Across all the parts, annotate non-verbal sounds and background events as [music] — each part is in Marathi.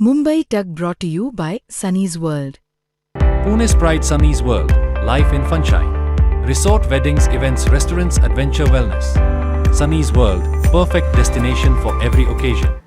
Mumbai Tug brought to you by Sunny's World. Pune's Pride Sunny's World, Life in Funshine. Resort weddings, events, restaurants, adventure wellness. Sunny's World, perfect destination for every occasion.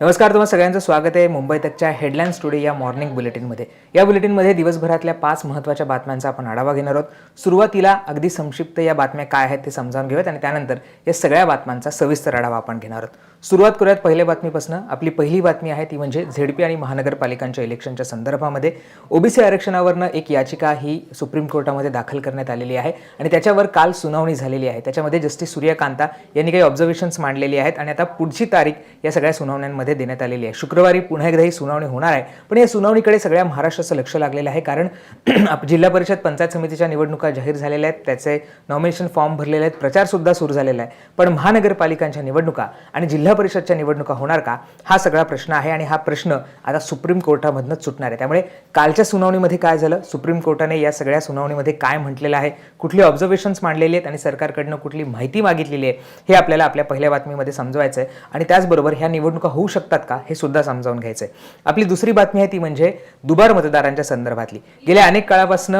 नमस्कार तुम्हा सगळ्यांचं स्वागत आहे मुंबई तकच्या हेडलाईन्स टुडे या मॉर्निंग बुलेटिनमध्ये या बुलेटिनमध्ये दिवसभरातल्या पाच महत्त्वाच्या बातम्यांचा आपण आढावा घेणार आहोत सुरुवातीला अगदी संक्षिप्त या बातम्या काय आहेत ते समजावून घेऊयात आणि त्यानंतर या सगळ्या बातम्यांचा सविस्तर आढावा आपण घेणार आहोत सुरुवात करूयात पहिल्या बातमीपासून. आपली पहिली बातमी आहे ती म्हणजे झेडपी आणि महानगरपालिकांच्या इलेक्शनच्या संदर्भामध्ये. ओबीसी आरक्षणावरनं एक याचिका ही सुप्रीम कोर्टामध्ये दाखल करण्यात आलेली आहे आणि त्याच्यावर काल सुनावणी झालेली आहे. त्याच्यामध्ये जस्टिस सूर्यकांता यांनी काही ऑब्झर्वेशन्स मांडलेली आहेत आणि आता पुढची तारीख या सगळ्या सुनावण्यांमध्ये देण्यात आलेली आहे. शुक्रवारी पुन्हा एकदा ही सुनावणी होणार आहे. पण या सुनावणीकडे सगळ्या महाराष्ट्राचं लक्ष लागलेलं आहे कारण [clears throat] आप- जिल्हा परिषद पंचायत समितीच्या निवडणुका जाहीर झालेल्या आहेत. त्याचे नॉमिनेशन फॉर्म भरलेले आहेत. प्रचारसुद्धा सुरू झालेला आहे. पण महानगरपालिकांच्या निवडणुका आणि जिल्हा परिषदच्या निवडणुका होणार का? हा सगळा प्रश्न आहे आणि हा प्रश्न आता सुप्रीम कोर्टामधनं सुटणार आहे. त्यामुळे कालच्या सुनावणीमध्ये काय झालं? सुप्रीम कोर्टाने या सगळ्या सुनावणीमध्ये काय म्हटलेलं आहे? कुठली ऑब्झर्वेशन्स मांडलेली आहेत? आणि सरकारकडनं कुठली माहिती मागितलेली आहे? हे आपल्याला आपल्या पहिल्या बातमीमध्ये समजवायचं आहे आणि त्याचबरोबर ह्या निवडणुका होऊ शकतात का? हे सुद्धा समजावून घ्यायचं आहे आपली दुसरी बातमी आहे ती म्हणजे दुबार मतदारांच्या संदर्भातली. गेल्या अनेक काळापासून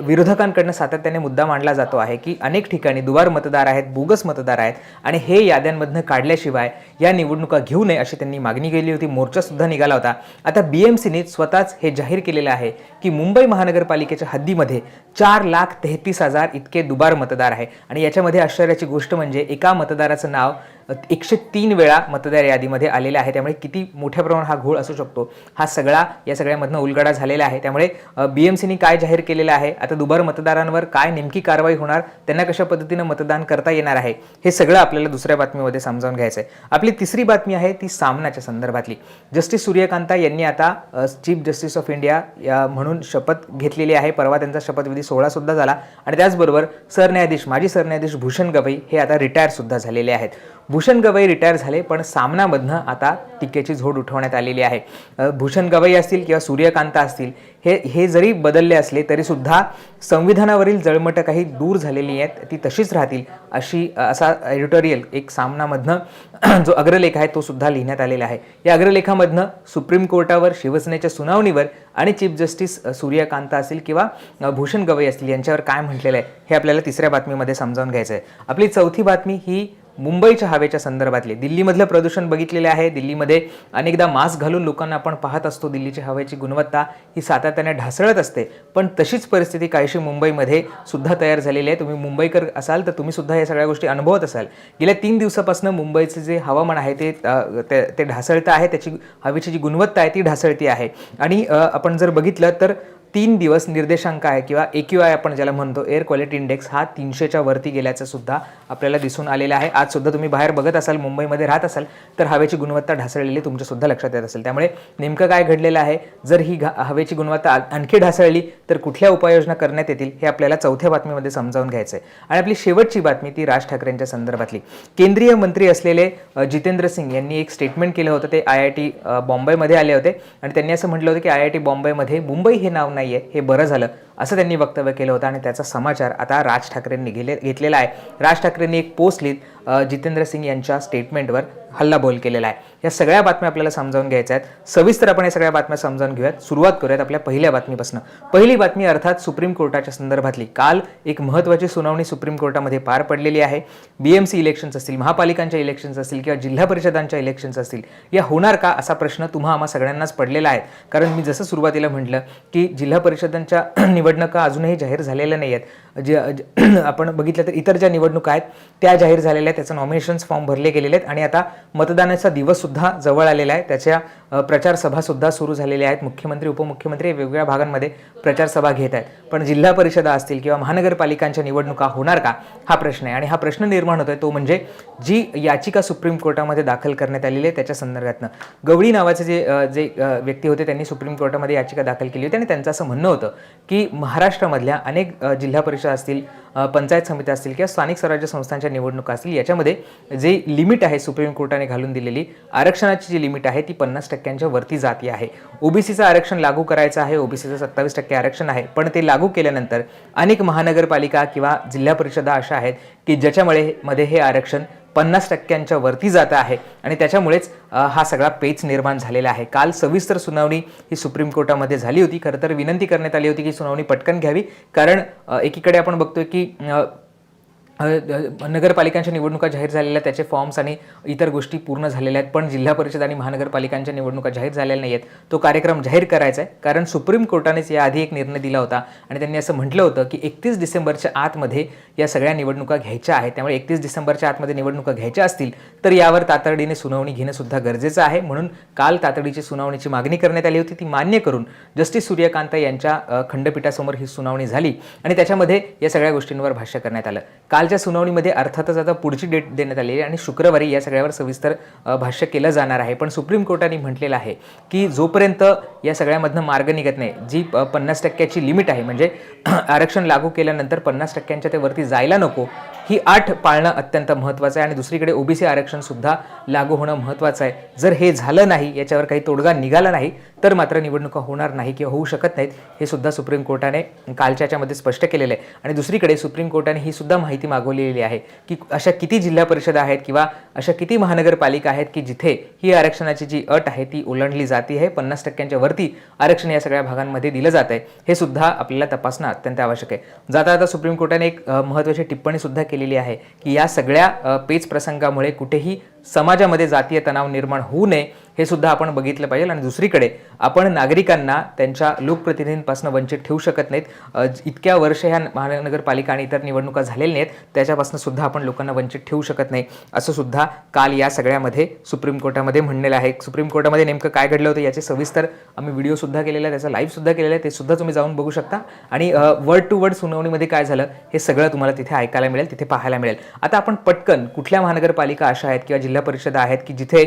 विरोधकांकडनं सातत्याने मुद्दा मांडला जातो आहे की अनेक ठिकाणी दुबार मतदार आहेत बोगस मतदार आहेत. आणि हे याद्यांमधनं काढल्याशिवाय या निवडणुका घेऊ नये अशी त्यांनी मागणी केली होती. मोर्चा सुद्धा निघाला होता. आता बीएमसीने स्वतःच हे जाहीर केलेलं आहे की मुंबई महानगरपालिकेच्या हद्दीमध्ये चार लाख तेहतीस हजार इतके दुबार मतदार आहे. आणि याच्यामध्ये आश्चर्याची गोष्ट म्हणजे एका मतदाराचं नाव एकशे तीन वेळा मतदार यादीमध्ये आलेले आहे. त्यामुळे किती मोठ्या प्रमाणात हा घोळ असू शकतो? हा सगळा या सगळ्यामधनं उलगडा झालेला आहे. त्यामुळे बी एम सीनी काय जाहीर केलेलं आहे? आता दुबार मतदारांवर काय नेमकी कारवाई होणार? त्यांना कशा पद्धतीनं मतदान करता येणार आहे? हे सगळं आपल्याला दुसऱ्या बातमीमध्ये समजावून घ्यायचं आहे आपली तिसरी बातमी आहे ती सामनाच्या संदर्भातली. जस्टिस सूर्यकांता यांनी आता चीफ जस्टिस ऑफ इंडिया या म्हणून शपथ घेतलेली आहे. परवा त्यांचा शपथविधी सोहळा सुद्धा झाला. आणि त्याचबरोबर सरन्यायाधीश माजी सरन्यायाधीश भूषण गवई हे आता रिटायर सुद्धा झालेले आहेत. भूषण गवई रिटायर झाले पण सामनामधनं आता टीकेची झोड उठवण्यात आलेली आहे. भूषण गवई असतील किंवा सूर्यकांता असतील हे हे जरी बदलले असले तरीसुद्धा संविधानावरील जळमटं काही दूर झालेली आहेत ती तशीच राहतील अशी असा एडिटोरियल एक सामनामधनं [clears throat] जो अग्रलेख आहे तो सुद्धा लिहिण्यात आलेला आहे. या अग्रलेखामधनं सुप्रीम कोर्टावर शिवसेनेच्या सुनावणीवर आणि चीफ जस्टिस सूर्यकांत सूर्यकांता असतील किंवा भूषण गवई असतील यांच्यावर काय म्हटलेलं आहे हे आपल्याला तिसऱ्या बातमीमध्ये समजावून घ्यायचं आहे आपली चौथी बातमी ही मुंबईच्या हवेच्या संदर्भातले. दिल्लीमधलं प्रदूषण बघितलेले आहे. दिल्लीमध्ये अनेकदा मास्क घालून लोकांना आपण पाहत असतो. दिल्लीची हवेची गुणवत्ता ही सातत्याने ढासळत असते. पण तशीच परिस्थिती काहीशी मुंबईमध्ये सुद्धा तयार झालेली आहे. तुम्ही मुंबईकर असाल तर तुम्ही सुद्धा या सगळ्या गोष्टी अनुभवत असाल. गेल्या तीन दिवसापासून मुंबईचं जे हवामान आहे ते ते- ते ढासळतं आहे. त्याची हवेची जी गुणवत्ता आहे ती ढासळती आहे. आणि आपण जर बघितलं तर तीन दिवस निर्देशांक आहे किंवा ए क्यू आय आपण ज्याला म्हणतो एअर क्वालिटी इंडेक्स हा तीनशेच्या वरती गेल्याचं सुद्धा आपल्याला दिसून आलेलं आहे. आज सुद्धा तुम्ही बाहेर बघत असाल मुंबईमध्ये राहत असाल तर हवेची गुणवत्ता ढासळलेली तुमच्यासुद्धा लक्षात येत असेल. त्यामुळे नेमकं काय घडलेलं आहे? जर ही घा- हवेची गुणवत्ता आणखी ढासळली तर कुठल्या उपाययोजना करण्यात येतील? हे आपल्याला चौथ्या बातमीमध्ये समजावून घ्यायचं आहे आणि आपली शेवटची बातमी ती राज ठाकरेंच्या संदर्भातली. केंद्रीय मंत्री असलेले जितेंद्र सिंग यांनी एक स्टेटमेंट केलं होतं. ते आय आय टी बॉम्बेमध्ये आले होते. आणि त्यांनी असं म्हटलं होतं की आय आय टी बॉम्बेमध्ये मुंबई हे नाव नाही आहे हे बरं झालं. असं त्यांनी वक्तव्य केलं होतं आणि त्याचा समाचार आता राज ठाकरेंनी गेले घेतलेला आहे. राज ठाकरेंनी एक पोस्ट लिहित जितेंद्र सिंग यांच्या स्टेटमेंटवर हल्लाबोल केलेला आहे. या सगळ्या बातम्या आपल्याला समजावून घ्यायच्या आहेत. सविस्तर आपण या सगळ्या बातम्या समजावून घेऊयात. सुरुवात करूयात आपल्या पहिल्या बातमीपासून. पहिली बातमी अर्थात सुप्रीम कोर्टाच्या संदर्भातली. काल एक महत्त्वाची सुनावणी सुप्रीम कोर्टामध्ये पार पडलेली आहे. बी एम सी इलेक्शन्स असतील महापालिकांच्या इलेक्शन्स असतील किंवा जिल्हा परिषदांच्या इलेक्शन्स असतील या होणार का असा प्रश्न तुम्हा आम्हा सगळ्यांनाच पडलेला आहे. कारण मी जसं सुरुवातीला म्हटलं की जिल्हा परिषदांच्या [clears throat] निवडणुका अजूनही जाहीर झालेल्या नाही आहेत जे [clears throat] आपण बघितलं तर इतर ज्या निवडणुका आहेत त्या जाहीर झालेल्या आहेत. त्याचं नॉमिनेशन्स फॉर्म भरले गेलेले आहेत. आणि आता मतदानाचा दिवससुद्धा जवळ आलेला आहे. त्याच्या प्रचार सभासुद्धा सुरू झालेल्या आहेत. मुख्यमंत्री उपमुख्यमंत्री वेगवेगळ्या भागांमध्ये प्रचार सभा घेत आहेत. पण जिल्हा परिषदा असतील किंवा महानगरपालिकांच्या निवडणुका होणार का? हा प्रश्न आहे. आणि हा प्रश्न निर्माण होतोय. तो म्हणजे जी याचिका सुप्रीम कोर्टामध्ये दाखल करण्यात आलेली आहे त्याच्या संदर्भातनं. गवळी नावाचे जे जे व्यक्ती होते त्यांनी सुप्रीम कोर्टामध्ये याचिका दाखल केली होती. आणि त्यांचं असं म्हणणं होतं की महाराष्ट्रामधल्या अनेक जिल्हा परिषद असतील पंचायत समित्या असतील किंवा स्थानिक स्वराज्य संस्थांच्या निवडणुका असतील याच्यामध्ये जे लिमिट आहे सुप्रीम कोर्टाने घालून दिलेली आरक्षणाची जी लिमिट आहे ती पन्नास टक्क्यांच्या वरती जाती आहे. ओबीसीचं आरक्षण लागू करायचं आहे ओबीसीचं सत्तावीस टक्के आरक्षण आहे पण ते लागू केल्यानंतर अनेक महानगरपालिका किंवा जिल्हा परिषदा अशा आहेत की ज्याच्यामुळे मध्ये हे आरक्षण पन्नास टक्क्यांच्या वरती जात आहे. आणि त्याच्यामुळेच हा सगळा पेच निर्माण झालेला आहे. काल सविस्तर सुनावणी ही सुप्रीम कोर्टामध्ये झाली होती. खरं तर विनंती करण्यात आली होती की सुनावणी पटकन घ्यावी. कारण एकीकडे आपण बघतोय की नगरपालिकांच्या निवडणुका जाहीर झालेल्या त्याचे फॉर्म्स आणि इतर गोष्टी पूर्ण झालेल्या आहेत पण जिल्हा परिषद आणि महानगरपालिकांच्या निवडणुका जाहीर झालेल्या नाही आहेत तो कार्यक्रम जाहीर करायचा आहे कारण सुप्रीम कोर्टानेच याआधी एक निर्णय दिला होता आणि त्यांनी असं म्हटलं होतं की एकतीस डिसेंबरच्या आतमध्ये या सगळ्या निवडणुका घ्यायच्या आहेत. त्यामुळे एकतीस डिसेंबरच्या आतमध्ये निवडणुका घ्यायच्या असतील तर यावर तातडीने सुनावणी घेणं सुद्धा गरजेचं आहे. म्हणून काल तातडीची सुनावणीची मागणी करण्यात आली होती. ती मान्य करून जस्टिस सूर्यकांत यांच्या खंडपीठासमोर ही सुनावणी झाली आणि त्याच्यामध्ये या सगळ्या गोष्टींवर भाष्य करण्यात आलं. काल कालच्या सुनावणीमध्ये अर्थातच आता पुढची डेट देण्यात आली आहे आणि शुक्रवारी या सगळ्यावर सविस्तर भाष्य केलं जाणार आहे. पण सुप्रीम कोर्टाने म्हटलेलं आहे की जोपर्यंत या सगळ्यामधनं मार्ग निघत नाही जी पन्नास टक्क्याची लिमिट आहे म्हणजे [clears throat] आरक्षण लागू केल्यानंतर पन्नास टक्क्यांच्या ते वरती जायला नको ही आठ पाळणं अत्यंत महत्त्वाचं आहे. आणि दुसरीकडे ओबीसी आरक्षणसुद्धा लागू होणं महत्त्वाचं आहे. जर हे झालं नाही याच्यावर काही तोडगा निघाला नाही तर मात्र निवडणुका होणार नाही किंवा होऊ शकत नाहीत हे सुद्धा सुप्रीम कोर्टाने कालच्या याच्यामध्ये स्पष्ट केलेलं आहे. आणि दुसरीकडे सुप्रीम कोर्टाने ही सुद्धा माहिती मागवलेली आहे की अशा किती जिल्हा परिषद आहेत किंवा अशा किती महानगरपालिका आहेत की जिथे ही आरक्षणाची जी अट आहे ती ओलांडली जाते आहे. पन्नास टक्क्यांच्या वरती आरक्षण या सगळ्या भागांमध्ये दिलं जात आहे. हे सुद्धा आपल्याला तपासणं अत्यंत आवश्यक आहे. जाता आता सुप्रीम कोर्टाने एक महत्त्वाची टिप्पणीसुद्धा केलेली आहे की या सगळ्या पेच प्रसंगामुळे कुठेही समाजामध्ये जातीय तणाव निर्माण होऊ नये. हे सुद्धा आपण बघितलं पाहिजे. आणि दुसरीकडे आपण नागरिकांना त्यांच्या लोकप्रतिनिधींपासून वंचित ठेवू शकत नाहीत. इतक्या वर्ष ह्या महानगरपालिका आणि इतर निवडणुका झालेल्या नाहीत. त्याच्यापासून सुद्धा आपण लोकांना वंचित ठेवू शकत नाही. असं सुद्धा काल या सगळ्यामध्ये सुप्रीम कोर्टामध्ये म्हणलेलं आहे. सुप्रीम कोर्टामध्ये नेमकं काय घडलं होतं याचे सविस्तर आम्ही व्हिडिओसुद्धा केलेला आहे. त्याचा लाईव्हसुद्धा केलेला आहे. ते सुद्धा तुम्ही जाऊन बघू शकता. आणि वर्ड टू वर्ड सुनावणीमध्ये काय झालं हे सगळं तुम्हाला तिथे ऐकायला मिळेल तिथे पाहायला मिळेल. आता आपण पटकन कुठल्या महानगरपालिका अशा आहेत किंवा जिल्हा परिषदा आहेत की जिथे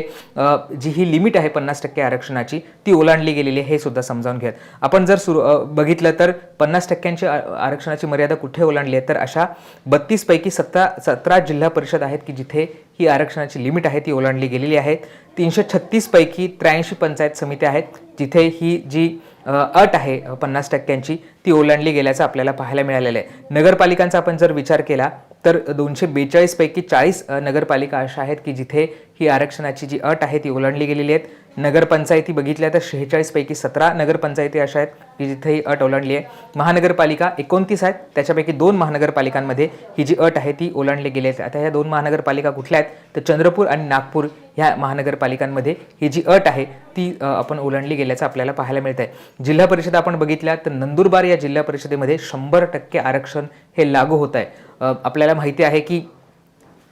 जी ही लिमिट आहे पन्नास टक्के आरक्षणाची ती ओलांडली गेलेली आहे हे सुद्धा समजावून घ्यात आपण जर सुरू बघितलं तर पन्नास टक्क्यांची आरक्षणाची मर्यादा कुठे ओलांडली आहे तर अशा बत्तीसपैकी सतरा सतरा जिल्हा परिषद आहेत की जिथे ही आरक्षणाची लिमिट आहे ती ओलांडली गेलेली आहे. तीनशे छत्तीसपैकी त्र्याऐंशी पंचायत समित्या आहेत जिथे ही जी अट आहे पन्नास टक्क्यांची ती ओलांडली गेल्याचं आपल्याला पाहायला मिळालेलं आहे. नगरपालिकांचा आपण जर विचार केला तर दोनशे बेचाळीस पैकी चाळीस नगरपालिका अशा आहेत की जिथे ही आरक्षणाची जी अट आहे ती ओलांडली गेलेली आहेत. नगरपंचायती बघितल्या तर शेहेचाळीसपैकी सतरा नगरपंचायती अशा आहेत की जिथे ही अट ओलांडली आहे. महानगरपालिका एकोणतीस आहेत. त्याच्यापैकी दोन महानगरपालिकांमध्ये ही जी अट आहे ती ओलांडली गेली आहे आता ह्या दोन महानगरपालिका कुठल्या आहेत? तर चंद्रपूर आणि नागपूर ह्या महानगरपालिकांमध्ये ही जी अट आहे ती आपण ओलांडली गेल्याचं आपल्याला पाहायला मिळत आहे जिल्हा परिषद आपण बघितल्या तर नंदुरबार या जिल्हा परिषदेमध्ये शंभर टक्के आरक्षण हे लागू होत आहे आपल्याला माहिती आहे की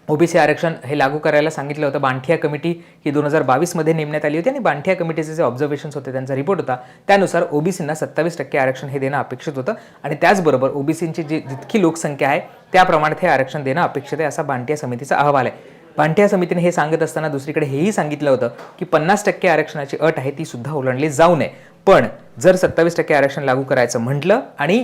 ओबीसी आरक्षण हे लागू करायला सांगितलं होतं. बांठिया कमिटी ही दोन हजार बावीसमध्ये नेमण्यात आली होती आणि बांठिया कमिटीचे जे ऑब्झर्वेशन्स होते त्यांचा रिपोर्ट होता त्यानुसार ओबीसींना सत्तावीस टक्के आरक्षण हे देणं अपेक्षित होतं आणि त्याचबरोबर ओबीसींची जी जितकी लोकसंख्या आहे त्याप्रमाणे हे आरक्षण देणं अपेक्षित आहे असा बांटिया समितीचा अहवाल आहे. बांटिया समितीने हे सांगत असताना दुसरीकडे हेही सांगितलं होतं की पन्नास टक्के आरक्षणाची अट आहे ती सुद्धा ओलांडली जाऊ नये. पण जर सत्तावीस टक्के आरक्षण लागू करायचं म्हटलं आणि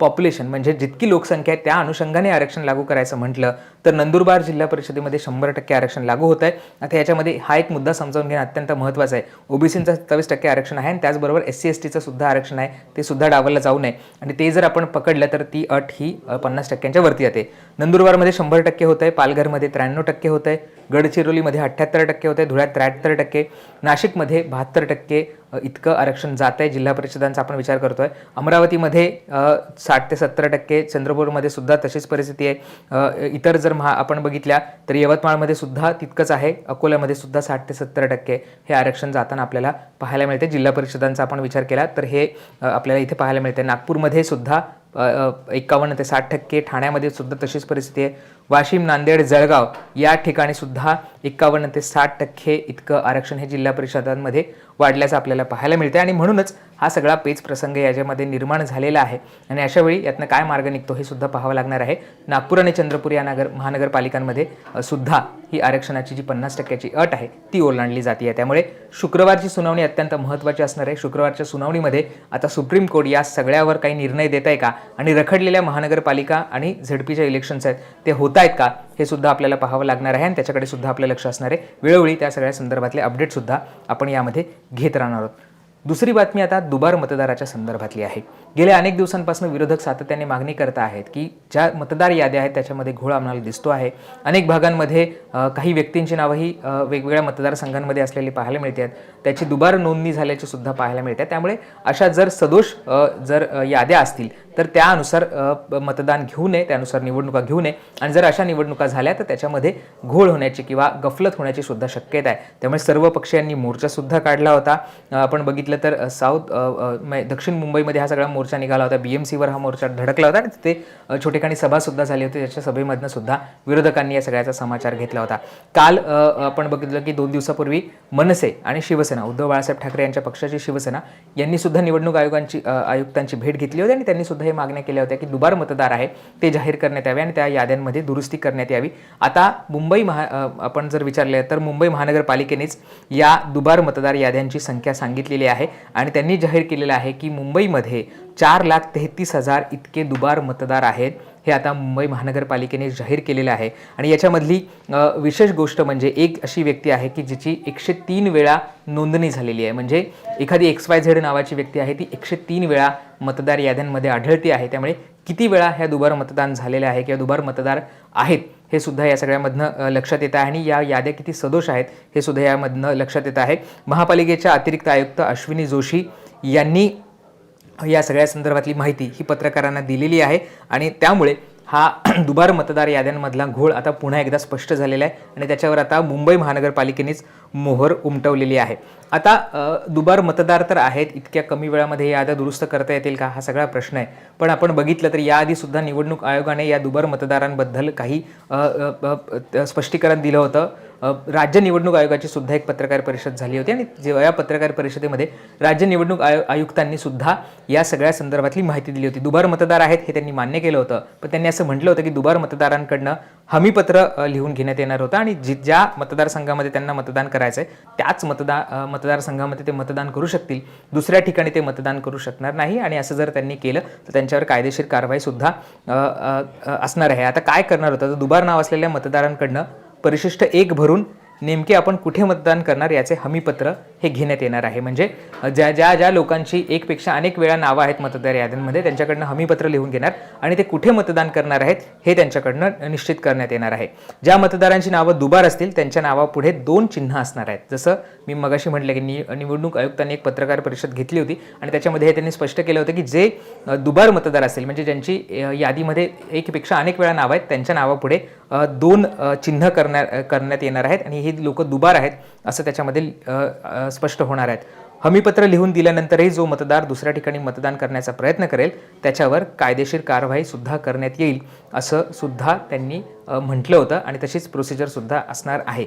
पॉप्युलेशन म्हणजे जितकी लोकसंख्या आहे त्या अनुषंगाने आरक्षण लागू करायचं म्हटलं तर नंदुरबार जिल्हा परिषदेमध्ये शंभर टक्के आरक्षण लागू होत आहे. आता याच्यामध्ये हा एक मुद्दा समजावून घेणं अत्यंत महत्त्वाचा आहे. ओबीसीचं सत्तावीस टक्के आरक्षण आहे आणि त्याचबरोबर एस सी एस टीचं सुद्धा आरक्षण आहे. ते सुद्धा डावलं जाऊ नये. आणि ते जर आपण पकडलं तर ती अट ही पन्नास टक्क्यांच्या वरती येते. नंदुरबारमध्ये शंभर टक्के होत आहे. पालघरमध्ये त्र्याण्णव टक्के होत आहे. गडचिरोलीमध्ये अठ्ठ्याहत्तर टक्के होते धुळ्यात त्र्याहत्तर टक्के. नाशिकमध्ये बहात्तर टक्के इतकं आरक्षण जात आहे जिल्हा परिषदांचा आपण विचार करतोय. अमरावतीमध्ये साठ ते सत्तर टक्के चंद्रपूरमध्ये सुद्धा तशीच परिस्थिती आहे. इतर जर महा आपण बघितल्या तर यवतमाळमध्ये सुद्धा तितकंच आहे. अकोल्यामध्ये सुद्धा साठ ते सत्तर टक्के हे आरक्षण जाताना आपल्याला पाहायला मिळते. जिल्हा परिषदांचा आपण विचार केला तर हे आपल्याला इथे पाहायला मिळते. नागपूरमध्ये सुद्धा एकावन्न ते साठ टक्के ठाण्यामध्ये सुद्धा तशीच परिस्थिती आहे. वाशिम नांदेड जळगाव या ठिकाणी सुद्धा एकावन्न ते साठ टक्के इतकं आरक्षण हे जिल्हा परिषदांमध्ये वाढल्याचं आपल्याला पाहायला मिळते आणि म्हणूनच हा सगळा पेच प्रसंग याच्यामध्ये निर्माण झालेला आहे. आणि अशा वेळी यातनं काय मार्ग निघतो हे सुद्धा पाहावं लागणार आहे. नागपूर आणि चंद्रपूर या नगर महानगरपालिकांमध्ये सुद्धा ही आरक्षणाची जी पन्नास टक्क्याची अट आहे ती ओलांडली जाते आहे त्यामुळे शुक्रवारची सुनावणी अत्यंत महत्त्वाची असणार आहे. शुक्रवारच्या सुनावणीमध्ये आता सुप्रीम कोर्ट या सगळ्यावर काही निर्णय देत आहे का? आणि रखडलेल्या महानगरपालिका आणि झडपीच्या इलेक्शन्स आहेत ते होत आहेत का? हे सुद्धा आपल्याला पाहावं लागणार आहे आणि त्याच्याकडे सुद्धा आपलं लक्ष असणार आहे. वेळोवेळी त्या सगळ्या संदर्भातले अपडेटसुद्धा आपण यामध्ये घेत राहणार आहोत. दुसरी बातमी आता दुबार मतदाराच्या संदर्भातली आहे. गेल्या अनेक दिवसांपासून विरोधक सातत्याने मागणी करत आहेत की ज्या मतदार याद्या आहेत त्याच्यामध्ये घोळ आम्हाला दिसतो आहे. अनेक भागांमध्ये काही व्यक्तींची नावंही वेगवेगळ्या मतदारसंघांमध्ये असलेली पाहायला मिळतात त्याची दुबार नोंदणी झाल्याची सुद्धा पाहायला मिळते त्यामुळे अशा जर सदोष जर याद्या असतील तर त्यानुसार मतदान घेऊ नये त्यानुसार निवडणुका घेऊ नये. आणि जर अशा निवडणुका झाल्या तर त्याच्यामध्ये घोळ होण्याची किंवा गफलत होण्याची सुद्धा शक्यता आहे. त्यामुळे सर्व पक्षीयांनी मोर्चासुद्धा काढला होता. आपण बघितलं तर साऊथ दक्षिण मुंबईमध्ये हा सगळा मोर्चा निघाला होता बी एम सीवर हा मोर्चा धडकला होता आणि तिथे छोटेखानी सभासुद्धा झाली होती त्याच्या सभेमधनं सुद्धा विरोधकांनी या सगळ्याचा समाचार घेतला होता. काल आपण बघितलं की दोन दिवसापूर्वी मनसे आणि शिवसेना उद्धव बाळासाहेब ठाकरे यांच्या पक्षाची शिवसेना यांनी सुद्धा निवडणूक आयोगांची आयुक्तांची भेट घेतली होती आणि त्यांनी सुद्धा हे मागण्या केल्या होत्या की दुबार मतदार आहे ते जाहीर करण्यात यावे आणि त्या याद्यांमध्ये दुरुस्ती करण्यात यावी. आता मुंबई महा आपण जर विचारले तर मुंबई महानगरपालिकेनेच या दुबार मतदार याद्यांची संख्या सांगितलेली आहे आणि त्यांनी जाहीर केलेलं आहे की मुंबईमध्ये चार लाख तेहतीस हजार इतके दुबार मतदार आहेत. हे आता मुंबई महानगरपालिकेने जाहीर केलेलं आहे. आणि याच्यामधली विशेष गोष्ट म्हणजे एक अशी व्यक्ती आहे की जिची एकशे तीन वेळा नोंदणी झालेली आहे. म्हणजे एखादी एक्स वाय झेड नावाची व्यक्ती आहे ती एकशे तीन वेळा मतदार याद्यांमध्ये आढळते आहे. त्यामुळे किती वेळा ह्या दुबार मतदान झालेलं आहे किंवा दुबार मतदार आहेत हे सुद्धा या सगळ्यामधनं लक्षात येतं आहे. आणि या याद्या किती सदोष आहेत हे सुद्धा यामधनं लक्षात येत आहे. महापालिकेच्या अतिरिक्त आयुक्त अश्विनी जोशी यांनी या सगळ्या संदर्भातली माहिती ही पत्रकारांना दिलेली आहे. आणि त्यामुळे हा [clears throat] दुबार मतदार याद्यांमधला घोळ आता पुन्हा एकदा स्पष्ट झालेला आहे. आणि त्याच्यावर आता मुंबई महानगरपालिकेनेच मोहर उमटवलेली आहे. आता दुबार मतदार तर आहेत. इतक्या कमी वेळामध्ये या याद्या दुरुस्त करता येतील का? हा सगळा प्रश्न आहे. पण आपण बघितलं तर याआधीसुद्धा निवडणूक आयोगाने या दुबार मतदारांबद्दल काही स्पष्टीकरण दिलं होतं. राज्य निवडणूक आयोगाची सुद्धा एक पत्रकार परिषद झाली होती आणि जेव्हा या पत्रकार परिषदेमध्ये राज्य निवडणूक आयो आयुक्तांनी सुद्धा या सगळ्या संदर्भातली माहिती दिली होती. दुबार मतदार आहेत हे त्यांनी मान्य केलं होतं. पण त्यांनी असं म्हटलं होतं की दुबार मतदारांकडनं हमीपत्र लिहून घेण्यात येणार होतं आणि जी ज्या मतदारसंघामध्ये त्यांना मतदान करायचं आहे त्याच मतदार मतदारसंघामध्ये ते मतदान करू शकतील. दुसऱ्या ठिकाणी ते मतदान करू शकणार नाही आणि असं जर त्यांनी केलं तर त्यांच्यावर कायदेशीर कारवाईसुद्धा असणार आहे. आता काय करणार होतं? तर दुबार नाव असलेल्या मतदारांकडनं परिशिष्ट एक भरून नेमके आपण कुठे मतदान करणार याचे हमीपत्र हे घेण्यात येणार आहे. म्हणजे ज्या ज्या ज्या लोकांची एकपेक्षा अनेक वेळा नावं आहेत मतदार याद्यांमध्ये त्यांच्याकडनं हमीपत्र लिहून घेणार आणि ते कुठे मतदान करणार आहेत हे त्यांच्याकडनं निश्चित करण्यात येणार आहे. ज्या मतदारांची नावं दुबार असतील त्यांच्या नावापुढे दोन चिन्ह असणार आहेत. जसं मी मगाशी म्हटलं की नि निवडणूक आयुक्तांनी एक पत्रकार परिषद घेतली होती आणि त्याच्यामध्ये हे त्यांनी स्पष्ट केलं होतं की जे दुबार मतदार असेल म्हणजे ज्यांची यादीमध्ये एकपेक्षा अनेक वेळा नावं आहेत त्यांच्या नावापुढे दोन चिन्ह करणार करण्यात येणार आहेत आणि ही लोक दुबार आहेत असं त्याच्यामध्ये स्पष्ट होणार आहेत. हमीपत्र लिहून दिल्यानंतरही जो मतदार दुसऱ्या ठिकाणी मतदान करण्याचा प्रयत्न करेल त्याच्यावर कायदेशीर कारवाई सुद्धा करण्यात येईल असं सुद्धा त्यांनी म्हटलं होतं आणि तशीच प्रोसिजर सुद्धा असणार आहे.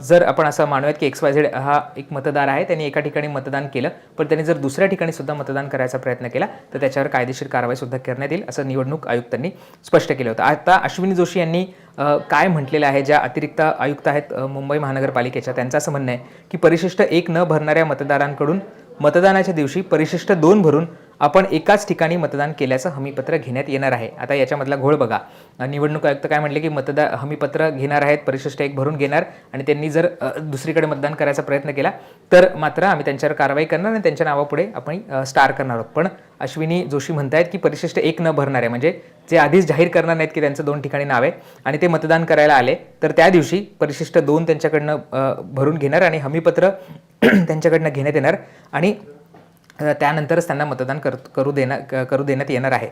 जर आपण असं मानूयात की एक्स वाय झेड हा एक मतदार आहे त्यांनी एका ठिकाणी मतदान केलं पण त्यांनी जर दुसऱ्या ठिकाणी सुद्धा मतदान करायचा प्रयत्न केला तर त्याच्यावर कायदेशीर कारवाई सुद्धा करण्यात येईल असं निवडणूक आयुक्तांनी स्पष्ट केलं होतं. आता अश्विनी जोशी यांनी काय म्हटलेलं आहे ज्या अतिरिक्त आयुक्त आहेत मुंबई महानगरपालिकेच्या त्यांचं असं म्हणणं आहे की परिशिष्ट एक न भरणाऱ्या मतदारांकडून मतदानाच्या दिवशी परिशिष्ट दोन भरून आपण एकाच ठिकाणी मतदान केल्याचं हमीपत्र घेण्यात येणार आहे. आता याच्यामधला घोळ बघा. निवडणूक आयुक्त काय म्हटले की मतदान हमीपत्र घेणार आहेत परिशिष्ट एक भरून घेणार आणि त्यांनी जर दुसरीकडे मतदान करायचा प्रयत्न केला तर मात्र आम्ही त्यांच्यावर कारवाई करणार आणि त्यांच्या नावापुढे आपण स्टार करणार आहोत. पण अश्विनी जोशी म्हणतायत की परिशिष्ट एक न भरणार आहे. म्हणजे जे आधीच जाहीर करणार नाहीत की त्यांचं दोन ठिकाणी नाव आहे आणि ते मतदान करायला आले तर त्या दिवशी परिशिष्ट दोन त्यांच्याकडनं भरून घेणार आणि हमीपत्र [clears throat] त्यांच्याकडनं घेण्यात येणार. आणि त्यानंतरच त्यांना मतदान कर करू देण्या क- करू देण्यात येणार आहे.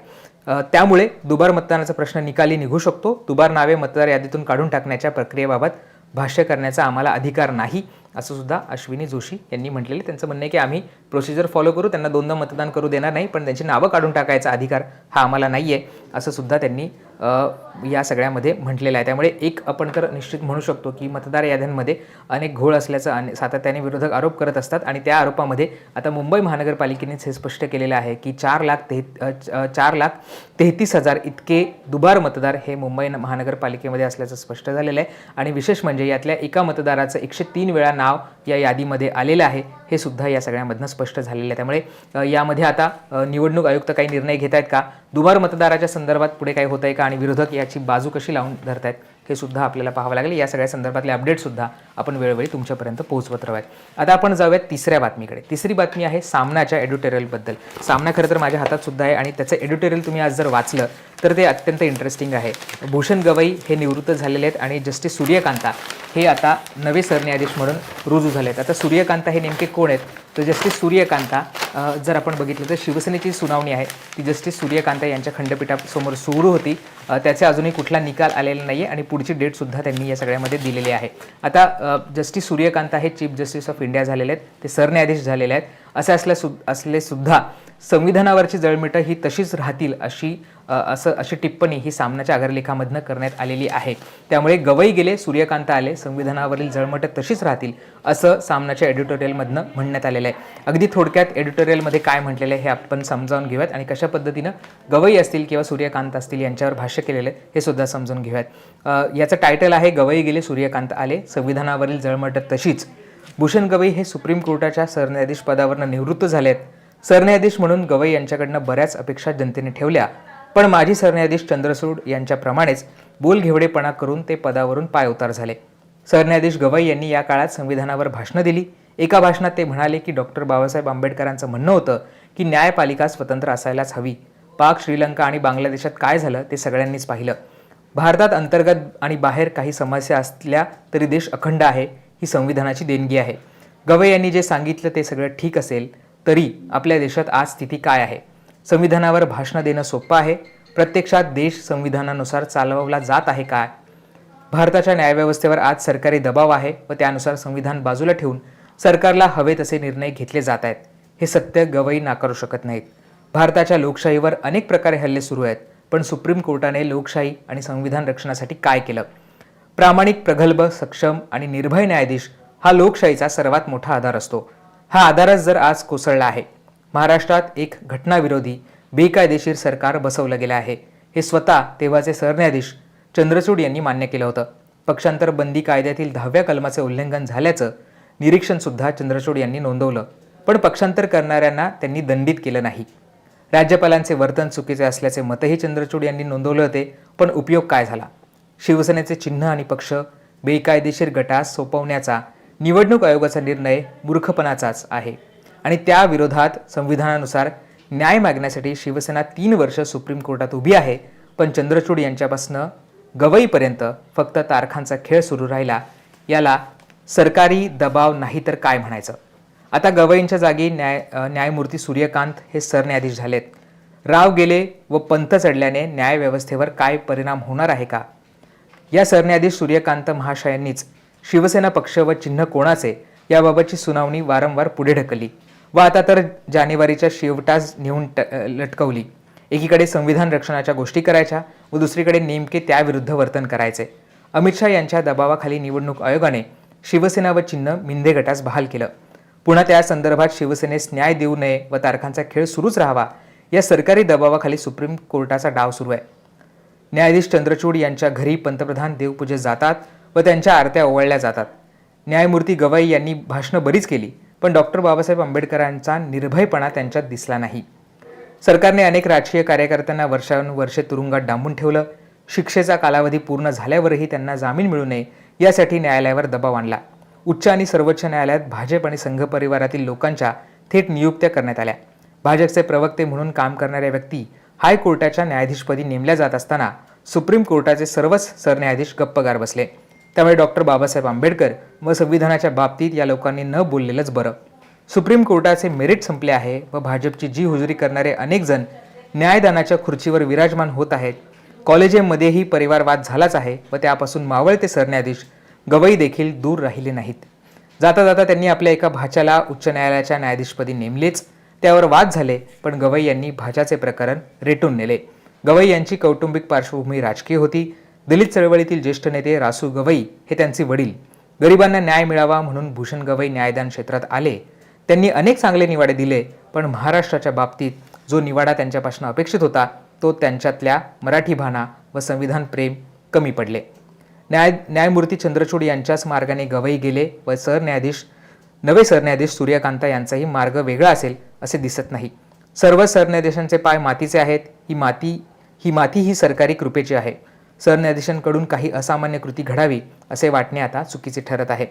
त्यामुळे दुबार मतदानाचा प्रश्न निकाली निघू शकतो. दुबार नावे मतदार यादीतून काढून टाकण्याच्या प्रक्रियेबाबत भाष्य करण्याचा आम्हाला अधिकार नाही असं सुद्धा अश्विनी जोशी यांनी म्हटलेलं त्यांचं म्हणणं आहे की आम्ही प्रोसिजर फॉलो करू त्यांना दोनदा मतदान करू देणार नाही पण त्यांची नावं काढून टाकायचा अधिकार हा आम्हाला नाही आहे असं सुद्धा त्यांनी या सगळ्यामध्ये म्हटलेलं आहे. त्यामुळे एक आपण तर निश्चित म्हणू शकतो की मतदार याद्यांमध्ये अनेक घोळ असल्याचं आणि सातत्याने विरोधक आरोप करत असतात आणि त्या आरोपामध्ये आता मुंबई महानगरपालिकेनेच हे स्पष्ट केलेलं आहे की चार लाख तेह च- चार लाख तेहतीस हजार इतके दुबार मतदार हे मुंबई महानगरपालिकेमध्ये असल्याचं स्पष्ट झालेलं आहे. आणि विशेष म्हणजे यातल्या एका मतदाराचं एकशे तीन वेळा नाव या यादीमध्ये आलेलं आहे हे सुद्धा या सगळ्यामधनं स्पष्ट झालेलं आहे त्यामुळे यामध्ये आता निवडणूक आयुक्त काही निर्णय घेत आहेत का? दुबार मतदाराच्या संदर्भात पुढे काही होत आहे का? आणि विरोधक याची बाजू कशी लावून धरत आहेत हे सुद्धा आपल्याला पाहावं लागेल. या सगळ्या संदर्भातले अपडेटसुद्धा आपण वेळोवेळी तुमच्यापर्यंत पोहोचवत राहूयात. आता आपण जाऊयात तिसऱ्या बातमीकडे. तिसरी बातमी आहे सामनाच्या एडिटोरियलबद्दल. सामना खरं तर माझ्या हातात सुद्धा आहे आणि त्याचं एडिटोरियल तुम्ही आज जर वाचलं तर ते अत्यंत इंटरेस्टिंग आहे. भूषण गवई हे निवृत्त झालेले आहेत आणि जस्टिस सूर्यकांता हे आता नवे सरन्यायाधीश म्हणून रुजू झाले आहेत. आता सूर्यकांता हे नेमके कोण आहेत? तर जस्टिस सूर्यकांता जर आपण बघितलं तर शिवसेनेची सुनावणी आहे. ती जस्टिस सूर्यकांता यांच्या खंडपीठासमोर सुरू होती. त्याचे त्याचा अजूनही कुठला निकाल आलेला नाही आहे आणि पुढची डेटसुद्धा त्यांनी या सगळ्यामध्ये दिलेली आहे. आता जस्टिस सूर्यकांता हे चीफ जस्टिस ऑफ इंडिया झालेले आहेत. ते सरन्यायाधीश झालेले आहेत. असे असल्या सु असले सुद्धा संविधानावरची जळमिटं ही तशीच राहतील अशी असं अशी टिप्पणी ही सामनाच्या अग्रलेखामधनं करण्यात आलेली आहे. त्यामुळे गवई गेले सूर्यकांत आले संविधानावरील जळमटं तशीच राहतील असं सामनाच्या एडिटोरियलमधनं म्हणण्यात आलेलं आहे. अगदी थोडक्यात एडिटोरियलमध्ये काय म्हटलेलं आहे हे आपण समजावून घेऊयात आणि कशा पद्धतीनं गवई असतील किंवा सूर्यकांत असतील यांच्यावर भाष्य केलेलं आहे हे सुद्धा समजून घेऊयात. याचं टायटल आहे गवई गेले सूर्यकांत आले संविधानावरील जळमट तशीच. भूषण गवई हे सुप्रीम कोर्टाच्या सरन्यायाधीश पदावरनं निवृत्त झाले आहेत सरन्यायाधीश म्हणून गवई यांच्याकडनं बऱ्याच अपेक्षा जनतेने ठेवल्या. पण माजी सरन्यायाधीश चंद्रचूड यांच्याप्रमाणेच बोलघेवडेपणा करून ते पदावरून पायउतार झाले. सरन्यायाधीश गवई यांनी या काळात संविधानावर भाषणं दिली. एका भाषणात ते म्हणाले की डॉक्टर बाबासाहेब आंबेडकरांचं म्हणणं होतं की न्यायपालिका स्वतंत्र असायलाच हवी. पाक श्रीलंका आणि बांगलादेशात काय झालं ते सगळ्यांनीच पाहिलं. भारतात अंतर्गत आणि बाहेर काही समस्या असल्या तरी देश अखंड आहे ही संविधानाची देणगी आहे. गवई यांनी जे सांगितलं ते सगळं ठीक असेल तरी आपल्या देशात आज स्थिती काय आहे? संविधानावर भाषणं देणं सोपं आहे. प्रत्यक्षात देश संविधानानुसार चालवला जात आहे काय? भारताच्या न्यायव्यवस्थेवर आज सरकारी दबाव आहे व त्यानुसार संविधान बाजूला ठेवून सरकारला हवे तसे निर्णय घेतले जात आहेत. हे सत्य गवई नाकारू शकत नाहीत. भारताच्या लोकशाहीवर अनेक प्रकारे हल्ले सुरू आहेत पण सुप्रीम कोर्टाने लोकशाही आणि संविधान रक्षणासाठी काय केलं? प्रामाणिक प्रगल्भ सक्षम आणि निर्भय न्यायाधीश हा लोकशाहीचा सर्वात मोठा आधार असतो. हा आधारच जर आज कोसळला आहे महाराष्ट्रात एक घटनाविरोधी बेकायदेशीर सरकार बसवलं गेलं आहे. हे स्वतः तेव्हाचे सरन्यायाधीश चंद्रचूड यांनी मान्य केलं होतं. पक्षांतर बंदी कायद्यातील दहाव्या कलमाचे उल्लंघन झाल्याचं निरीक्षणसुद्धा चंद्रचूड यांनी नोंदवलं. पण पक्षांतर करणाऱ्यांना त्यांनी दंडित केलं नाही. राज्यपालांचे वर्तन चुकीचे असल्याचे मतही चंद्रचूड यांनी नोंदवले होते पण उपयोग काय झाला? शिवसेनेचे चिन्ह आणि पक्ष बेकायदेशीर गटास सोपवण्याचा निवडणूक आयोगाचा निर्णय मूर्खपणाचाच आहे. आणि त्या विरोधात संविधानानुसार न्याय मागण्यासाठी शिवसेना तीन वर्ष सुप्रीम कोर्टात उभी आहे. पण चंद्रचूड यांच्यापासनं गवईपर्यंत फक्त तारखांचा खेळ सुरू राहिला. याला सरकारी दबाव नाही तर काय म्हणायचं? आता गवईंच्या जागी न्याय न्यायमूर्ती सूर्यकांत हे सरन्यायाधीश झालेत. राव गेले व पंत चढल्याने न्यायव्यवस्थेवर काय परिणाम होणार आहे का? या सरन्यायाधीश सूर्यकांत महाशयांनीच शिवसेना पक्ष व चिन्ह कोणाचे याबाबतची सुनावणी वारंवार पुढे ढकलली. व आता तर जानेवारीच्या शेवटास नेऊन ट लटकवली. एकीकडे संविधान रक्षणाच्या गोष्टी करायच्या व दुसरीकडे नेमके त्याविरुद्ध वर्तन करायचे. अमित शहा यांच्या दबावाखाली निवडणूक आयोगाने शिवसेना व चिन्ह मिंदे गटास बहाल केलं. पुन्हा त्या संदर्भात शिवसेनेस न्याय देऊ नये व तारखांचा खेळ सुरूच राहावा या सरकारी दबावाखाली सुप्रीम कोर्टाचा डाव सुरू आहे. न्यायाधीश चंद्रचूड यांच्या घरी पंतप्रधान देवपूजे जातात व त्यांच्या आरत्या ओवाळल्या जातात. न्यायमूर्ती गवई यांनी भाषणं बरीच केली. पण डॉक्टर बाबासाहेब आंबेडकरांचा निर्भयपणा त्यांच्यात दिसला नाही. सरकारने अनेक राजकीय कार्यकर्त्यांना वर्षानुवर्षे तुरुंगात डांबून ठेवलं. शिक्षेचा कालावधी पूर्ण झाल्यावरही त्यांना जामीन मिळू नये यासाठी न्यायालयावर दबाव आणला. उच्च आणि सर्वोच्च न्यायालयात भाजप आणि संघ परिवारातील लोकांच्या थेट नियुक्त्या करण्यात आल्या. भाजपचे प्रवक्ते म्हणून काम करणाऱ्या व्यक्ती हायकोर्टाच्या न्यायाधीशपदी नेमल्या जात असताना सुप्रीम कोर्टाचे सर्वच सरन्यायाधीश गप्पगार बसले. त्यामुळे डॉक्टर बाबासाहेब आंबेडकर व संविधानाच्या बाबतीत या लोकांनी न बोललेलंच बरं. सुप्रीम कोर्टाचे मेरिट संपले आहे व भाजपची जी हुजुरी करणारे अनेक जण न्यायदानाच्या खुर्चीवर विराजमान होत आहेत. कॉलेजेमध्येही परिवारवाद झालाच आहे व त्यापासून मावळते सरन्यायाधीश गवई देखील दूर राहिले नाहीत. जाता जाता त्यांनी आपल्या एका भाच्याला उच्च न्यायालयाच्या न्यायाधीशपदी नेमलेच. त्यावर वाद झाले पण गवई यांनी भाच्याचे प्रकरण रेटून नेले. गवई यांची कौटुंबिक पार्श्वभूमी राजकीय होती. दलित चळवळीतील ज्येष्ठ नेते रासू गवई हे त्यांचे वडील. गरिबांना न्याय मिळावा म्हणून भूषण गवई न्यायदान क्षेत्रात आले. त्यांनी अनेक चांगले निवाडे दिले पण महाराष्ट्राच्या बाबतीत जो निवाडा त्यांच्यापासून अपेक्षित होता तो त्यांच्यातल्या मराठी भाना व संविधान प्रेम कमी पडले. न्याय न्यायमूर्ती चंद्रचूड यांच्याच मार्गाने गवई गेले व सरन्यायाधीश नवे सरन्यायाधीश सूर्यकांता यांचाही मार्ग वेगळा असेल असे दिसत नाही. सर्व सरन्यायाधीशांचे पाय मातीचे आहेत ही माती ही माती ही सरकारी कृपेची आहे. सरन्यायाधीशांकडून काही असामान्य कृती घडावी असे वाटणे आता चुकीचे ठरत आहे.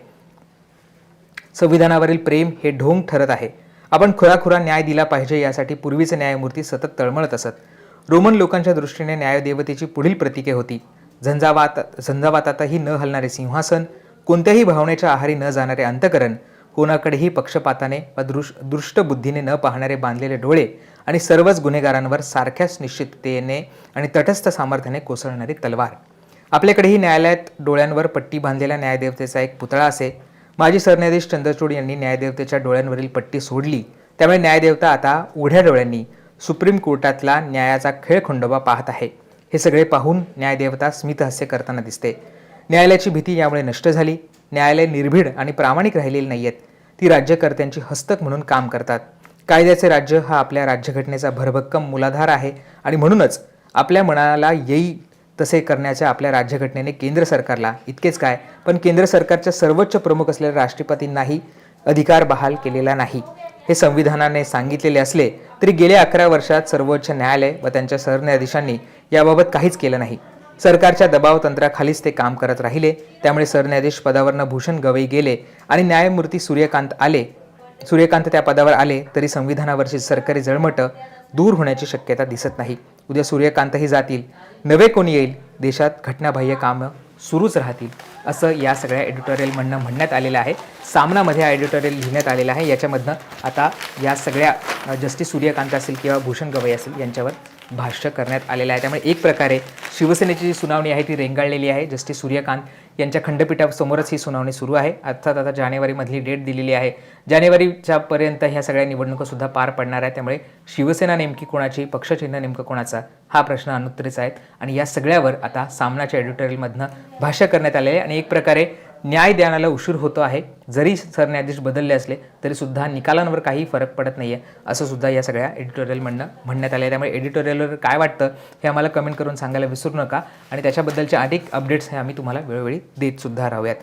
संविधानावरील प्रेम हे ढोंग ठरत आहे. आपण खुराखुरा न्याय दिला पाहिजे यासाठी पूर्वीचे न्यायमूर्ती सतत तळमळत असत. रोमन लोकांच्या दृष्टीने न्यायदेवतेची पुढील प्रतीके होती. झंझावात झंझावातातही न हलणारे सिंहासन कोणत्याही भावनेच्या आहारी न जाणारे अंतकरण कोणाकडेही पक्षपाताने व दृश दृष्टबुद्धीने न पाहणारे बांधलेले डोळे आणि सर्वच गुन्हेगारांवर सारख्याच निश्चिततेने आणि तटस्थ सामर्थ्याने कोसळणारी तलवार. आपल्याकडेही न्यायालयात डोळ्यांवर पट्टी बांधलेल्या न्यायदेवतेचा एक पुतळा असे. माजी सरन्यायाधीश चंद्रचूड यांनी न्यायदेवतेच्या डोळ्यांवरील पट्टी सोडली. त्यामुळे न्यायदेवता आता उघड्या डोळ्यांनी सुप्रीम कोर्टातला न्यायाचा खेळ खंडोबा पाहत आहे. हे सगळे पाहून न्यायदेवता स्मितहास्य करताना दिसते. न्यायालयाची भीती यामुळे नष्ट झाली. न्यायालय निर्भीड आणि प्रामाणिक राहिलेली नाही आहेत ती राज्यकर्त्यांची हस्तक म्हणून काम करतात. कायद्याचे राज्य हा आपल्या राज्यघटनेचा भरभक्कम मूलाधार आहे आणि म्हणूनच आपल्या मनाला येईल तसे करण्याच्या आपल्या राज्यघटनेने केंद्र सरकारला इतकेच काय पण केंद्र सरकारच्या सर्वोच्च प्रमुख असलेल्या राष्ट्रपतींनाही अधिकार बहाल केलेला नाही. हे संविधानाने सांगितलेले असले तरी गेल्या अकरा वर्षात सर्वोच्च न्यायालय व त्यांच्या सरन्यायाधीशांनी याबाबत काहीच केलं नाही. सरकारच्या दबाव तंत्राखालीच ते काम करत राहिले. त्यामुळे सरन्यायाधीश पदावरनं भूषण गवई गेले आणि न्यायमूर्ती सूर्यकांत आले. सूर्यकांत त्या पदावर आले तरी संविधानावरची सरकारी जळमटं दूर होण्याची शक्यता दिसत नाही. उद्या सूर्यकांतही जातील. नवे कोणी येईल? देशात घटनाबाह्य कामं सुरूच राहतील. असं या सगळ्या एडिटोरियल म्हणणं म्हणण्यात आलेलं आहे. सामनामध्ये हा एडिटोरियल लिहिण्यात आलेला आहे. याच्यामधनं आता या सगळ्या जस्टिस सूर्यकांत असेल किंवा भूषण गवई असेल यांच्यावर भाष्य करण्यात आलेलं आहे. त्यामुळे एक प्रकारे शिवसेनेची जी सुनावणी आहे ती रेंगाळलेली आहे. जस्टिस सूर्यकांत यांच्या खंडपीठासमोरच ही सुनावणी सुरू आहे. अर्थात आता जानेवारीमधली डेट दिलेली आहे. जानेवारीच्या पर्यंत ह्या सगळ्या निवडणुकासुद्धा पार पडणार आहे त्यामुळे शिवसेना नेमकी कोणाची पक्षचिन्ह नेमकं कोणाचा हा प्रश्न अनुत्तरीच आहेत आणि या सगळ्यावर आता सामनाच्या एडिटोरियलमधनं भाष्य करण्यात आले आहे. आणि एक प्रकारे न्याय देण्याला उशीर होतो आहे. जरी सरन्यायाधीश बदलले असले तरी सुद्धा निकालांवर काही फरक पडत नाही आहे असं सुद्धा या सगळ्या एडिटोरियल म्हणणं म्हणण्यात आलं आहे. त्यामुळे एडिटोरियलवर काय वाटतं हे आम्हाला कमेंट करून सांगायला विसरू नका. आणि त्याच्याबद्दलचे अनेक अपडेट्स हे आम्ही तुम्हाला वेळोवेळी देत सुद्धा राहूयात.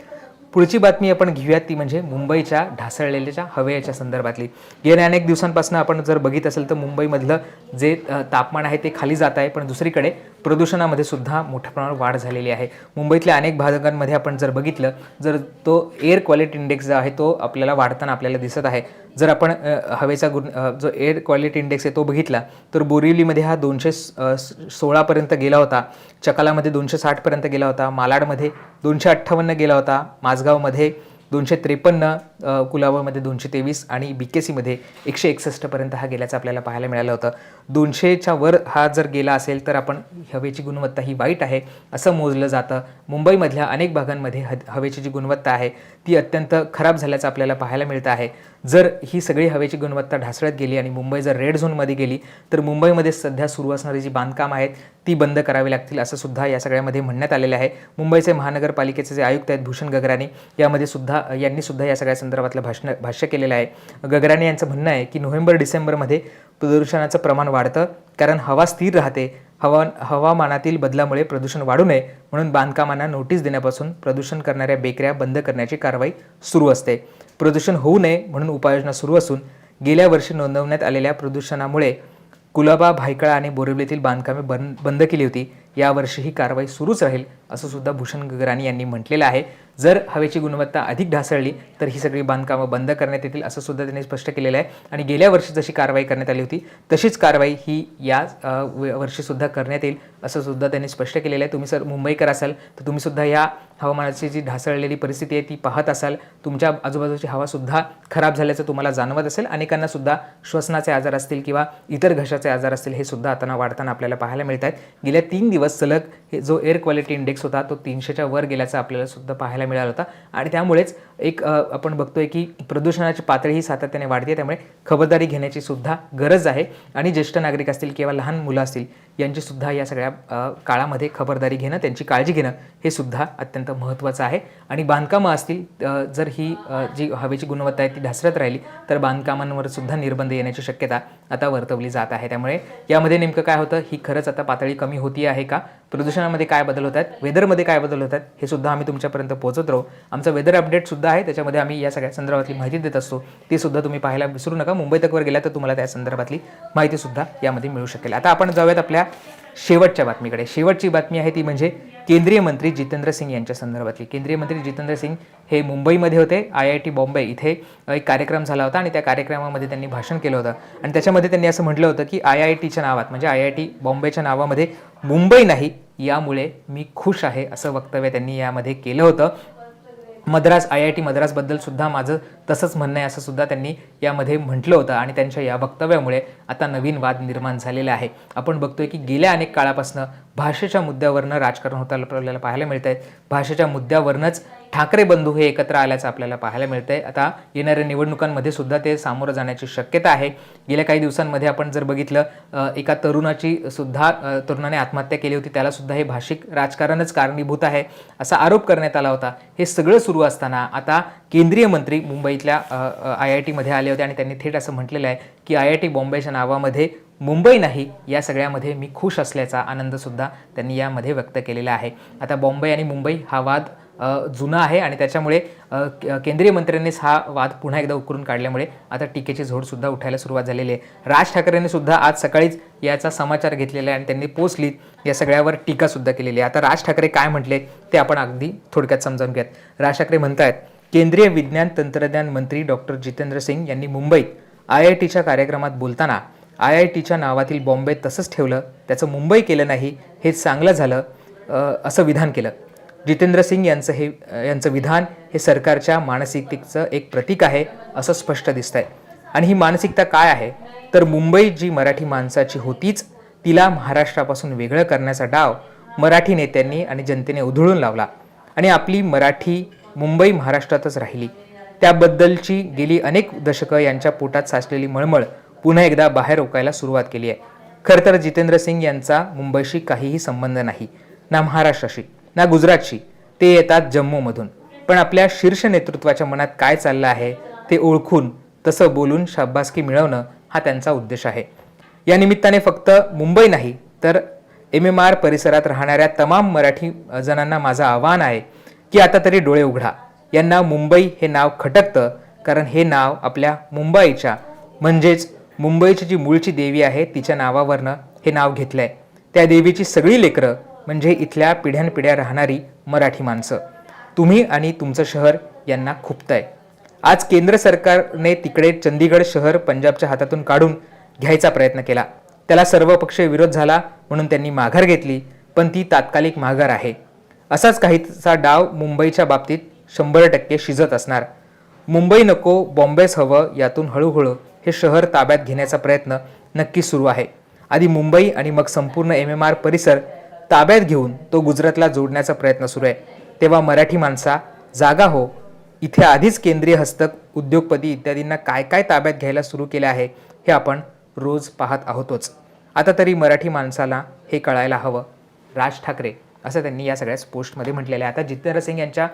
पुढची बातमी आपण घेऊयात ती म्हणजे मुंबईच्या ढासळलेल्याच्या हवेच्या संदर्भातली. गेल्या अनेक दिवसांपासून आपण जर बघित असेल तर मुंबईमधलं जे तापमान आहे ते खाली जात आहे पण दुसरीकडे प्रदूषणामध्ये सुद्धा मोठ्या प्रमाणावर वाढ झालेली आहे. मुंबईतल्या अनेक भागांमध्ये आपण जर बघितलं जर तो एअर क्वालिटी इंडेक्स जो आहे तो आपल्याला वाढताना आपल्याला दिसत आहे. जर आपण हवेचा गुण जो एअर क्वालिटी इंडेक्स आहे तो बघितला तर बोरिवलीमध्ये हा दोनशे सोळापर्यंत गेला होता चकालामध्ये दोनशे साठपर्यंत गेला होता मालाडमध्ये दोनशे अठ्ठावन्न गेला होता माझगावमध्ये दोनशे त्रेपन्न अ, कुलाबामध्ये दोनशे तेवीस आणि बी के सीमध्ये एकशे एकसष्टपर्यंत हा गेल्याचं आपल्याला पाहायला मिळालं होतं. दोनशेच्या वर हा जर गेला असेल तर आपण हवेची गुणवत्ता ही वाईट आहे असं मोजलं जातं. मुंबईमधल्या अनेक भागांमध्ये ह हवेची जी गुणवत्ता आहे ती अत्यंत खराब झाल्याचं आपल्याला पाहायला मिळतं आहे. जर ही सगळी हवेची गुणवत्ता ढासळत गेली आणि मुंबई जर रेड झोनमध्ये गेली तर मुंबईमध्ये सध्या सुरू असणारी जी बांधकाम आहेत ती बंद करावी लागतील असं सुद्धा या सगळ्यामध्ये म्हणण्यात आलेलं आहे. मुंबईचे महानगरपालिकेचे जे आयुक्त आहेत भूषण गगराणी यामध्ये सुद्धा यांनी सुद्धा या सगळ्या संदर्भातलं भाषण भाष्य केलेलं आहे. गगराणी यांचं म्हणणं आहे की नोव्हेंबर डिसेंबरमध्ये प्रदूषणाचं प्रमाण वाढतं कारण हवा स्थिर राहते. हवा हवामानातील बदलामुळे प्रदूषण वाढू नये म्हणून बांधकामांना नोटीस देण्यापासून प्रदूषण करणाऱ्या बेकऱ्या बंद करण्याची कारवाई सुरू असते. प्रदूषण होऊ नये म्हणून उपाययोजना सुरू असून गेल्या वर्षी नोंदवण्यात आलेल्या प्रदूषणामुळे कुलाबा भायकळा आणि बोरिवलीतील बांधकामे बंद बंद केली होती. यावर्षी ही कारवाई सुरूच राहील असं सुद्धा भूषण गगराणी यांनी म्हटलेलं आहे. जर हवेची गुणवत्ता अधिक ढासळली तर ही सगळी बांधकामं बंद करण्यात येतील असं सुद्धा त्यांनी स्पष्ट केलेलं आहे. आणि गेल्या वर्षी जशी कारवाई करण्यात आली होती तशीच कारवाई ही या वर्षीसुद्धा करण्यात येईल. असं सुद्धा त्यांनी स्पष्ट केलेलं आहे. तुम्ही सर मुंबईकर असाल तर तुम्हीसुद्धा या हवामानाची जी ढासळलेली परिस्थिती आहे ती पाहत असाल. तुमच्या आजूबाजूची हवासुद्धा खराब झाल्याचं तुम्हाला जाणवत असेल. अनेकांना सुद्धा श्वसनाचे आजार असतील किंवा इतर घशाचे आजार असतील हे सुद्धा आता वाढताना आपल्याला पाहायला मिळत आहेत. गेल्या तीन दिवस सलग हे जो एअर क्वालिटी इंडेक्स होता तो तीनशेच्या वर गेल्याचा आपल्याला सुद्धा पाहायला मिळाला होता. आणि त्यामुळेच एक आपण बघतोय की प्रदूषणाची पातळी ही सातत्याने वाढते त्यामुळे खबरदारी घेण्याची सुद्धा गरज आहे. आणि ज्येष्ठ नागरिक असतील किंवा लहान मुलं असतील यांची सुद्धा या सगळ्या काळामध्ये खबरदारी घेणं त्यांची काळजी घेणं हे सुद्धा अत्यंत महत्त्वाचं आहे. आणि बांधकामं असतील जर ही जी हवेची गुणवत्ता आहे ती ढासळत राहिली तर बांधकामांवर सुद्धा निर्बंध येण्याची शक्यता आता वर्तवली जात आहे. त्यामुळे यामध्ये नेमकं काय होतं ही खरंच आता पातळी कमी होती आहे का? प्रदूषणामध्ये काय बदल होत आहेत? वेदरमध्ये काय बदल होत आहेत? हे सुद्धा आम्ही तुमच्यापर्यंत पोहोचत राहू. आमचं वेदर अपडेट सुद्धा आहे त्याच्यामध्ये आम्ही या सगळ्या संदर्भातली माहिती देत असतो. ती सुद्धा तुम्ही पाहायला विसरू नका. मुंबई तकवर गेला तर तुम्हाला त्या संदर्भातली माहिती सुद्धा यामध्ये मिळू शकेल. आता आपण जाऊयात आपल्या शेवटच्या बातमीकडे. शेवटची बातमी आहे ती म्हणजे केंद्रीय मंत्री जितेंद्र सिंग यांच्या संदर्भातली. केंद्रीय मंत्री जितेंद्र सिंग हे मुंबईमध्ये होते. आय आय टी बॉम्बे इथे एक कार्यक्रम झाला होता आणि त्या कार्यक्रमामध्ये त्यांनी भाषण केलं होतं. आणि त्याच्यामध्ये त्यांनी असं म्हटलं होतं की आय आय टीच्या नावात म्हणजे आय आय टी बॉम्बेच्या नावामध्ये मुंबई नाही यामुळे मी खुश आहे असं वक्तव्य त्यांनी यामध्ये केलं होतं. मद्रास आय आय टी मद्रासबद्दल सुद्धा माझं तसंच म्हणणं आहे असं सुद्धा त्यांनी यामध्ये म्हटलं होतं आणि त्यांच्या या वक्तव्यामुळे आता नवीन वाद निर्माण झालेला आहे. आपण बघतोय की गेल्या अनेक काळापासून भाषेच्या मुद्द्यावरनं राजकारण होताना आपल्याला पाहायला मिळत आहे भाषेच्या मुद्द्यावरनंच ठाकरे बंधू हे एकत्र आल्याचं आपल्याला पाहायला मिळतंय. आता येणाऱ्या निवडणुकांमध्ये सुद्धा ते सामोरं जाण्याची शक्यता आहे. गेल्या काही दिवसांमध्ये आपण जर बघितलं एका तरुणाची सुद्धा तरुणाने आत्महत्या केली होती. त्याला सुद्धा हे भाषिक राजकारणच कारणीभूत आहे असा आरोप करण्यात आला होता. हे सगळं सुरू असताना आता केंद्रीय मंत्री मुंबईतल्या आय आय टीमध्ये आले होते आणि त्यांनी थेट असं म्हटलेलं आहे की आय आय टी बॉम्बेच्या नावामध्ये मुंबई नाही या सगळ्यामध्ये मी खुश असल्याचा आनंदसुद्धा त्यांनी यामध्ये व्यक्त केलेला आहे. आता बॉम्बे आणि मुंबई हा वाद जुनं आहे आणि त्याच्यामुळे केंद्रीय मंत्र्यांनीच हा वाद पुन्हा एकदा उकरून काढल्यामुळे आता टीकेची झोडसुद्धा उठायला सुरुवात झालेली आहे. राज ठाकरेंनी सुद्धा आज सकाळीच याचा समाचार घेतलेला आहे आणि त्यांनी पोचली या सगळ्यावर टीकासुद्धा केलेली आहे. आता राज ठाकरे काय म्हटले ते आपण अगदी थोडक्यात समजावून घ्यात राज ठाकरे म्हणत आहेत केंद्रीय विज्ञान तंत्रज्ञान मंत्री डॉक्टर जितेंद्र सिंग यांनी मुंबईत आय आय टीच्या कार्यक्रमात बोलताना आय आय टीच्या नावातील बॉम्बे तसंच ठेवलं त्याचं मुंबई केलं नाही हे चांगलं झालं असं विधान केलं. जितेंद्र सिंग यांचं हे यांचं विधान हे सरकारच्या मानसिकतेचं एक प्रतीक आहे असं स्पष्ट दिसतंय. आणि ही मानसिकता काय आहे? तर मुंबई जी मराठी माणसाची होतीच तिला महाराष्ट्रापासून वेगळं करण्याचा डाव मराठी नेत्यांनी आणि जनतेने उधळून लावला. आणि आपली मराठी मुंबई महाराष्ट्रातच राहिली. त्याबद्दलची गेली अनेक दशकं यांच्या पोटात साचलेली मळमळ पुन्हा एकदा बाहेर रोकायला सुरुवात केली आहे. खरं तर जितेंद्र सिंग यांचा मुंबईशी काहीही संबंध नाही ना महाराष्ट्राशी. ना गुजरातशी ते येतात जम्मूमधून. पण आपल्या शीर्ष नेतृत्वाच्या मनात काय चाललं आहे ते ओळखून तसं बोलून शाब्बासकी मिळवणं हा त्यांचा उद्देश आहे. या निमित्ताने फक्त मुंबई नाही तर एम एम आर परिसरात राहणाऱ्या तमाम मराठी जणांना माझं आव्हान आहे की आता तरी डोळे उघडा. यांना मुंबई हे नाव खटकतं कारण हे नाव आपल्या मुंबईच्या म्हणजेच मुंबईची जी मूळची देवी आहे तिच्या नावावरनं हे नाव घेतलंय. त्या देवीची सगळी लेकरं म्हणजे इथल्या पिढ्यानपिढ्या राहणारी मराठी माणसं. तुम्ही आणि तुमचं शहर यांना खुपताय. आज केंद्र सरकारने तिकडे चंदीगड शहर पंजाबच्या हातातून काढून घ्यायचा प्रयत्न केला. त्याला सर्वपक्षीय विरोध झाला म्हणून त्यांनी माघार घेतली पण ती तात्कालिक माघार आहे. असाच काहीचा डाव मुंबईच्या बाबतीत शंभर टक्के शिजत असणार. मुंबई नको बॉम्बेच हवं यातून हळूहळू हे शहर ताब्यात घेण्याचा प्रयत्न नक्की सुरू आहे. आधी मुंबई आणि मग संपूर्ण एम एम आर परिसर ताब्यात घेऊन तो गुजरातला जोडण्याचा प्रयत्न सुरू आहे. तेव्हा मराठी माणसा जागा हो इथे आधीच केंद्रीय हस्तक उद्योगपती इत्यादींना काय काय ताब्यात घ्यायला सुरू केले आहे हे आपण रोज पाहत आहोतच. आता तरी मराठी माणसाला हे कळायला हवं. राज ठाकरे असं त्यांनी या सगळ्याच पोस्टमध्ये म्हटलेलं आहे. आता जितेंद्र सिंग यांच्या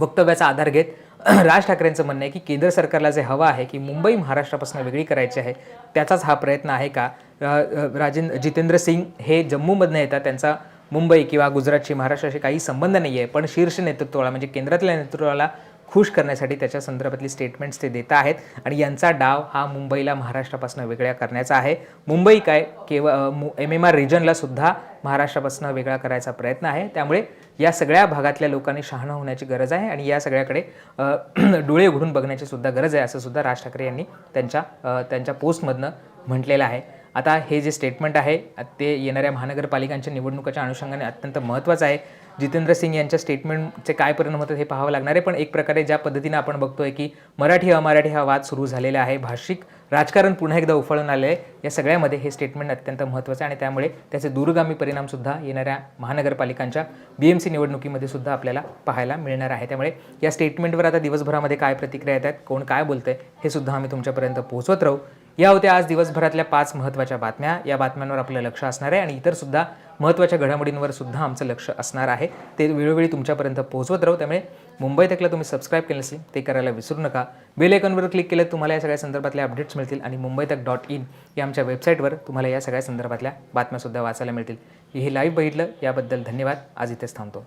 वक्तव्याचा आधार घेत [clears throat] राज ठाकरेंचं म्हणणं आहे की केंद्र सरकारला जे हवं आहे की मुंबई महाराष्ट्रापासून वेगळी करायची आहे त्याचाच हा प्रयत्न आहे का? राजेंद्र जितेंद्र सिंग हे जम्मूमधनं येतात त्यांचा मुंबई किंवा गुजरातची महाराष्ट्राशी काही संबंध नाही आहे पण शीर्ष नेतृत्वाला म्हणजे केंद्रातल्या नेतृत्वाला खुश करण्यासाठी त्याच्या संदर्भातली स्टेटमेंट्स ते देत आहेत आणि यांचा डाव हा मुंबईला महाराष्ट्रापासून वेगळ्या करण्याचा आहे. मुंबई काय केवळ एम एम आर रिजनलासुद्धा महाराष्ट्रापासून वेगळा करायचा प्रयत्न आहे. त्यामुळे या सगळ्या भागातल्या लोकांनी शहाणं होण्याची गरज आहे आणि या सगळ्याकडे [clears throat] डोळे उघडून बघण्याची सुद्धा गरज आहे असं सुद्धा राज ठाकरे यांनी त्यांच्या त्यांच्या पोस्टमधनं म्हटलेलं आहे. आता हे जे स्टेटमेंट आहे ते येणाऱ्या महानगरपालिकांच्या निवडणुकाच्या अनुषंगाने अत्यंत महत्त्वाचं आहे. जितेंद्र सिंग यांच्या स्टेटमेंटचे काय परिणाम होतात हे पाहावं लागणार आहे. पण एक प्रकारे ज्या पद्धतीनं आपण बघतोय की मराठी अमराठी हा वाद सुरू झालेला आहे. भाषिक राजकारण पुन्हा एकदा उफाळून आलं आहे या सगळ्यामध्ये हे स्टेटमेंट अत्यंत महत्त्वाचं आहे आणि त्यामुळे त्याचे दूरगामी परिणामसुद्धा येणाऱ्या महानगरपालिकांच्या बी एम सी निवडणुकीमध्ये सुद्धा आपल्याला पाहायला मिळणार आहे. त्यामुळे या स्टेटमेंटवर आता दिवसभरामध्ये काय प्रतिक्रिया येतात कोण काय बोलतंय हे सुद्धा आम्ही तुमच्यापर्यंत पोहोचवत राहू. या होत्या आज दिवसभरातल्या पाच महत्त्वाच्या बातम्या. या बातम्यांवर आपलं लक्ष असणार आहे आणि इतर सुद्धा महत्त्वाच्या घडामोडींवर सुद्धा आमचं लक्ष असणार आहे. ते वेळोवेळी तुमच्यापर्यंत पोहोचवत राहू. त्यामुळे मुंबई तकला तुम्ही सबस्क्राईब केलं असेल ते करायला विसरू नका. बेल आयकॉनवर क्लिक केलं तुम्हाला या सगळ्या संदर्भातल्या अपडेट्स मिळतील आणि मुंबई तक डॉट इन या आमच्या वेबसाईटवर तुम्हाला या सगळ्या संदर्भातल्या बातम्यासुद्धा वाचायला मिळतील. हे लाईव्ह बघितलं याबद्दल धन्यवाद. आज इथेच थांबतो.